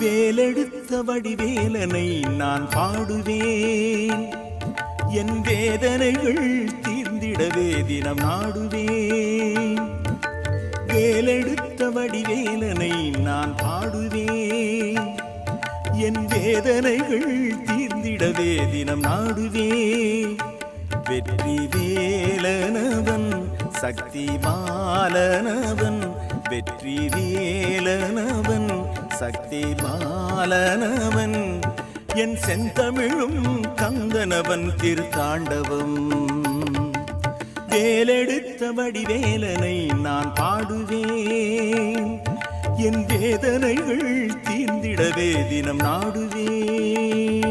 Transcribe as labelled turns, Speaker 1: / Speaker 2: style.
Speaker 1: வேலெடுத்த வடிவேலனை நான் பாடுவேன். என் வேதனைகள் தீர்ந்திடவே தினம் நாடுவேன். வேலெடுத்த வடிவேலனை நான் பாடுவேன். என் வேதனைகள் தீர்ந்திடவே தினம் நாடுவேன். வெற்றி வேலனவன் சக்தி மாலனவன் வெற்றி வேலனவன் சக்தி மாலனவன் என் செந்தமிழும் கந்தனவன் திருத்தாண்டவம். வேலெடுத்த வடிவேலனை நான் பாடுவேன் என் வேதனைகள் தீர்ந்திடவே தினம் நாடுவேன்.